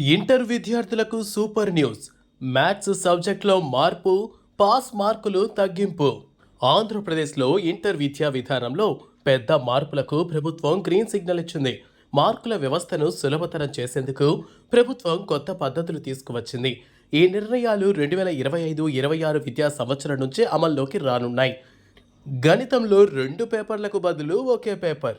Inter విద్యార్థులకు super news. Maths సబ్జెక్టులో మార్పు పాస్ మార్కులు తగ్గింపు. ఆంధ్రప్రదేశ్లో ఇంటర్ విద్యా విధానంలో పెద్ద మార్పులకు ప్రభుత్వం గ్రీన్ సిగ్నల్ ఇచ్చింది. మార్కుల వ్యవస్థను సులభతరం చేసేందుకు ప్రభుత్వం కొత్త పద్ధతులు తీసుకువచ్చింది. ఈ నిర్ణయాలు రెండు వేల ఇరవై ఐదు ఇరవై ఆరు విద్యా సంవత్సరం నుంచి అమల్లోకి రానున్నాయి. గణితంలో రెండు పేపర్లకు బదులు ఒకే పేపర్.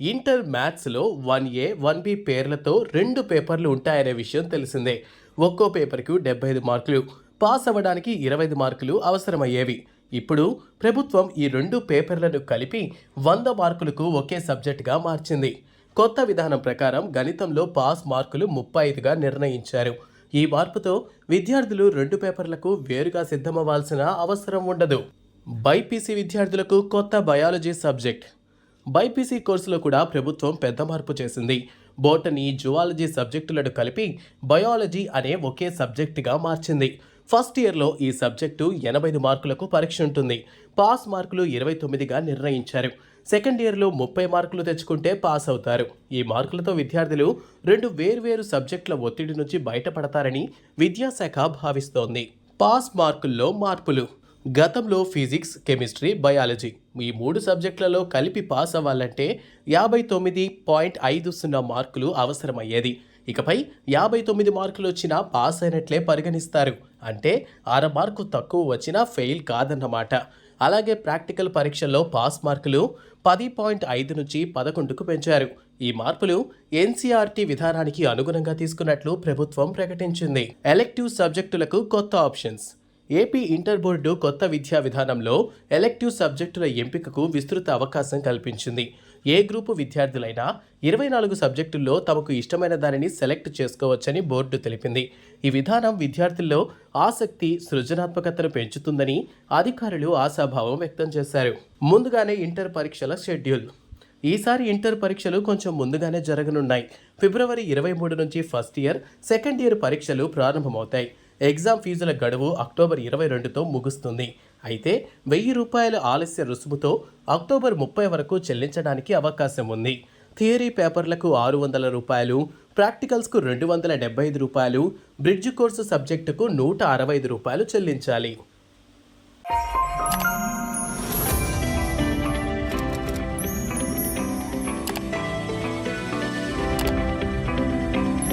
ఇంటర్ మ్యాథ్స్లో వన్ ఏ వన్ బి పేర్లతో రెండు పేపర్లు ఉంటాయనే విషయం తెలిసిందే. ఒక్కో పేపర్కు డెబ్బై ఐదు మార్కులు. పాస్ అవ్వడానికి ఇరవై ఐదు మార్కులు అవసరమయ్యేవి. ఇప్పుడు ప్రభుత్వం ఈ రెండు పేపర్లను కలిపి వంద మార్కులకు ఒకే సబ్జెక్టుగా మార్చింది. కొత్త విధానం ప్రకారం గణితంలో పాస్ మార్కులు ముప్పై ఐదుగా నిర్ణయించారు. ఈ మార్పుతో విద్యార్థులు రెండు పేపర్లకు వేరుగా సిద్ధమవ్వాల్సిన అవసరం ఉండదు. బైపీసీ విద్యార్థులకు కొత్త బయాలజీ సబ్జెక్ట్. బైపీసీ కోర్సులో కూడా ప్రభుత్వం పెద్ద మార్పు చేసింది. బోటనీ జువాలజీ సబ్జెక్టులను కలిపి బయాలజీ అనే ఒకే సబ్జెక్టుగా మార్చింది. ఫస్ట్ ఇయర్లో ఈ సబ్జెక్టు ఎనభై ఐదు మార్కులకు పరీక్ష ఉంటుంది. పాస్ మార్కులు ఇరవై తొమ్మిదిగా నిర్ణయించారు. సెకండ్ ఇయర్లో ముప్పై మార్కులు తెచ్చుకుంటే పాస్ అవుతారు. ఈ మార్కులతో విద్యార్థులు రెండు వేర్వేరు సబ్జెక్టుల ఒత్తిడి నుంచి బయటపడతారని విద్యాశాఖ భావిస్తోంది. పాస్ మార్కుల్లో మార్పులు గతంలో ఫిజిక్స్ కెమిస్ట్రీ బయాలజీ ఈ మూడు సబ్జెక్టులలో కలిపి పాస్ అవ్వాలంటే యాభై తొమ్మిది పాయింట్ ఐదు సున్నా మార్కులు అవసరమయ్యేది. ఇకపై యాభై తొమ్మిది మార్కులు వచ్చినా పాస్ అయినట్లే పరిగణిస్తారు. అంటే అర మార్కు తక్కువ వచ్చినా ఫెయిల్ కాదన్నమాట. అలాగే ప్రాక్టికల్ పరీక్షల్లో పాస్ మార్కులు పది పాయింట్ ఐదు నుంచి పదకొండుకు పెంచారు. ఈ మార్పులు ఎన్సీఆర్టీ విధానానికి అనుగుణంగా తీసుకున్నట్లు ప్రభుత్వం ప్రకటించింది. ఎలెక్టివ్ సబ్జెక్టులకు కొత్త ఆప్షన్స్. ఏపీ ఇంటర్ బోర్డు కొత్త విద్యా విధానంలో ఎలెక్టివ్ సబ్జెక్టుల ఎంపికకు విస్తృత అవకాశం కల్పించింది. ఏ గ్రూపు విద్యార్థులైనా ఇరవై నాలుగు సబ్జెక్టుల్లో తమకు ఇష్టమైన దానిని సెలెక్ట్ చేసుకోవచ్చని బోర్డు తెలిపింది. ఈ విధానం విద్యార్థుల్లో ఆసక్తి సృజనాత్మకతను పెంచుతుందని అధికారులు ఆశాభావం వ్యక్తం చేశారు. ముందుగానే ఇంటర్ పరీక్షల షెడ్యూల్. ఈసారి ఇంటర్ పరీక్షలు కొంచెం ముందుగానే జరగనున్నాయి. ఫిబ్రవరి ఇరవై మూడు నుంచి ఫస్ట్ ఇయర్ సెకండ్ ఇయర్ పరీక్షలు ప్రారంభమవుతాయి. ఎగ్జామ్ ఫీజుల గడువు అక్టోబర్ ఇరవై రెండుతో ముగుస్తుంది. అయితే వెయ్యి రూపాయల ఆలస్య రుసుముతో అక్టోబర్ ముప్పై వరకు చెల్లించడానికి అవకాశం ఉంది. థియరీ పేపర్లకు ఆరు వందల రూపాయలు ప్రాక్టికల్స్కు రెండు వందల డెబ్బై ఐదు రూపాయలు బ్రిడ్జ్ కోర్సు సబ్జెక్టుకు నూట అరవై ఐదు రూపాయలు చెల్లించాలి.